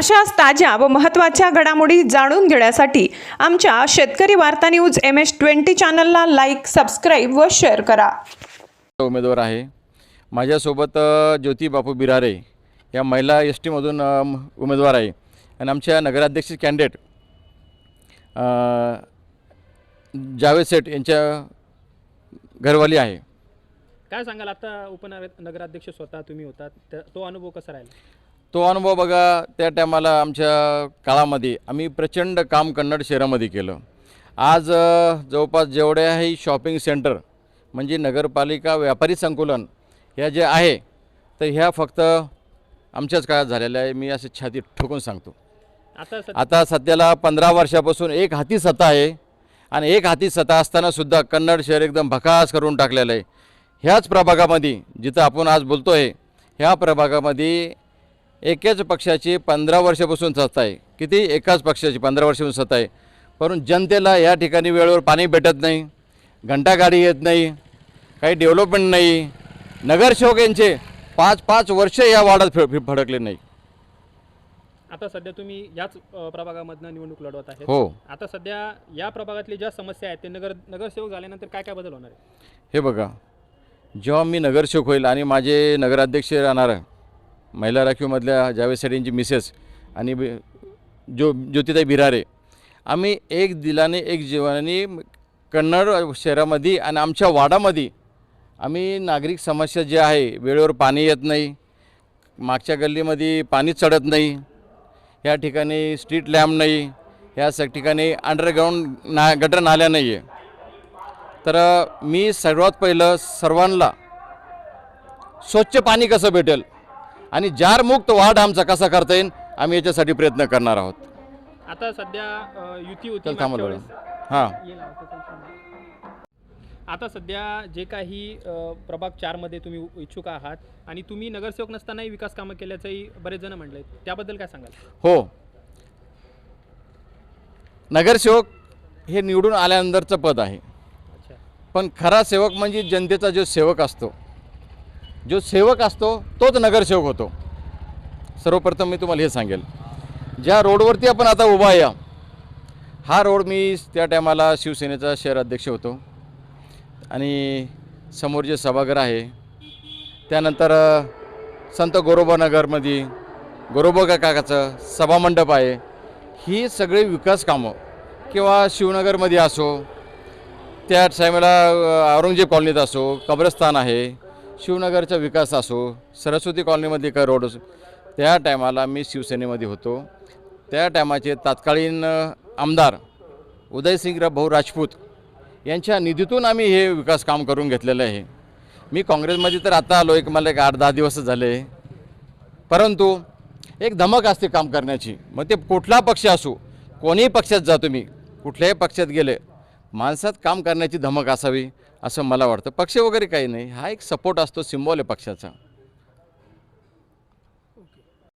अशाच ताज्या व महत्त्वाच्या घडामोडी जाणून घेण्यासाठी आमच्या शेतकरी वार्ता न्यूज एम एस ट्वेंटी चॅनलला लाईक सबस्क्राईब व शेअर करा. उमेदवार आहे. माझ्यासोबत ज्योती बापू बिरारे या महिला एस टीमधून उमेदवार आहे. आणि आमच्या नगराध्यक्ष कॅन्डिडेट अ, जावेद सेठ यांच्या घरवाली आहे. काय सांगाल? आता उपनगर नगराध्यक्ष स्वतः तुम्ही त्या- तो अनुभव कसा राहिला? तो अनुभव बघा त्या टायमाला आमच्या काळामध्ये आम्ही प्रचंड काम कन्नड शहरामध्ये केलं. आज जवळपास जेवढ्याही शॉपिंग सेंटर म्हणजे नगरपालिका व्यापारी संकुलन ह्या जे आहे तर ह्या फक्त आमच्याच काळात झालेल्या आहे. मी असे छाती ठोकून सांगतो. आता आता सध्याला पंधरा वर्षापासून एक हाती सत्ता आहे आणि एक हाती सत्ता असतानासुद्धा कन्नड शहर एकदम भकास करून टाकलेलं आहे. ह्याच प्रभागामध्ये जिथं आपण आज बोलतो आहे ह्या प्रभागामध्ये एकाच पक्षाची पंधरा वर्षापासून सत्ता आहे. किती? एकाच पक्षाची पंधरा वर्षापासून सत्ता आहे. परंतु जनतेला या ठिकाणी वेळेवर पाणी भेटत नाही घंटागाडी येत नाही काही डेव्हलपमेंट नाही. नगरसेवक यांचे पाच पाच वर्ष या वार्डात फडकले नाही. आता सध्या तुम्ही याच प्रभागामधनं निवडणूक लढवत आहेत. हो. आता सध्या या प्रभागातली ज्या समस्या आहेत ते नगर नगरसेवक झाल्यानंतर काय काय बदल होणार आहे? हे बघा जेव्हा मी नगरसेवक होईल आणि माझे नगराध्यक्ष राहणार महिला राखीवमधल्या जावेद सेठींची मिसेस आणि जो ज्योतिताई बिरारे. आम्ही एक दिलाने एक जीवाने कन्नड शहरामध्ये आणि आमच्या वाडामध्ये आम्ही नागरिक समस्या जे आहे वेळेवर पाणी येत नाही मागच्या गल्लीमध्ये पाणी चढत नाही या ठिकाणी स्ट्रीट लॅम्प नाही ह्या स ठिकाणी अंडरग्राऊंड ना गटर नाल्या नाही आहे तर मी सर्वात पहिलं सर्वांना स्वच्छ पाणी कसं भेटेल? आणि जारमुक्त वाढ आमचा कसा करता येईल आम्ही याच्यासाठी प्रयत्न करणार आहोत. आता सध्या अ, युती होती चल थांबा मागच्या थोडं. वेळेस. हां. ये लावा. आता सध्या जे काही अ, प्रभाग चारमध्ये तुम्ही इच्छुक आहात आणि तुम्ही नगरसेवक नसतानाही विकास कामं केल्याचंही बरेच जण म्हणले त्याबद्दल काय सांगाल? हो. नगरसेवक हे निवडून आल्यानंतरचं पद आहे. अच्छा. पण खरा सेवक म्हणजे जनतेचा जो सेवक असतो. जो सेवक असतो तोच नगरसेवक होतो. सर्वप्रथम मी तुम्हाला हे सांगेल. ज्या रोडवरती आपण आता उभा आहे हा रोड मी त्या टायमाला शिवसेनेचा शहर अध्यक्ष होतो. आणि समोर जे सभागृह आहे त्यानंतर संत गोरोबानगरमध्ये गोरोबा काकाचं सभामंडप आहे. ही सगळी विकास कामं किंवा शिवनगरमध्ये असो त्या टायमाला औरंगजेब कॉलनीत असो कब्रस्तान आहे शिवनगरचा विकास असो सरस्वती कॉलनीमध्ये काय रोड असो त्या टायमाला मी शिवसेनेमध्ये होतो. त्या टायमाचे तत्कालीन आमदार उदयसिंगराव भाऊ राजपूत यांच्या निधीतून आम्ही हे विकास काम करून घेतलेलं आहे. मी काँग्रेसमध्ये तर आता आलो एक मला एक आठ दहा दिवस झाले. परंतु एक धमक असते काम करण्याची. मग ते कुठला पक्ष असो कोणीही पक्षात जा तुम्ही कुठल्याही पक्षात गेले माणसात काम करण्याची धमक असावी. असं मला वाटतं. पक्ष वगैरे काही नाही. हा एक सपोर्ट असतो सिम्बॉल आहे पक्षाचा.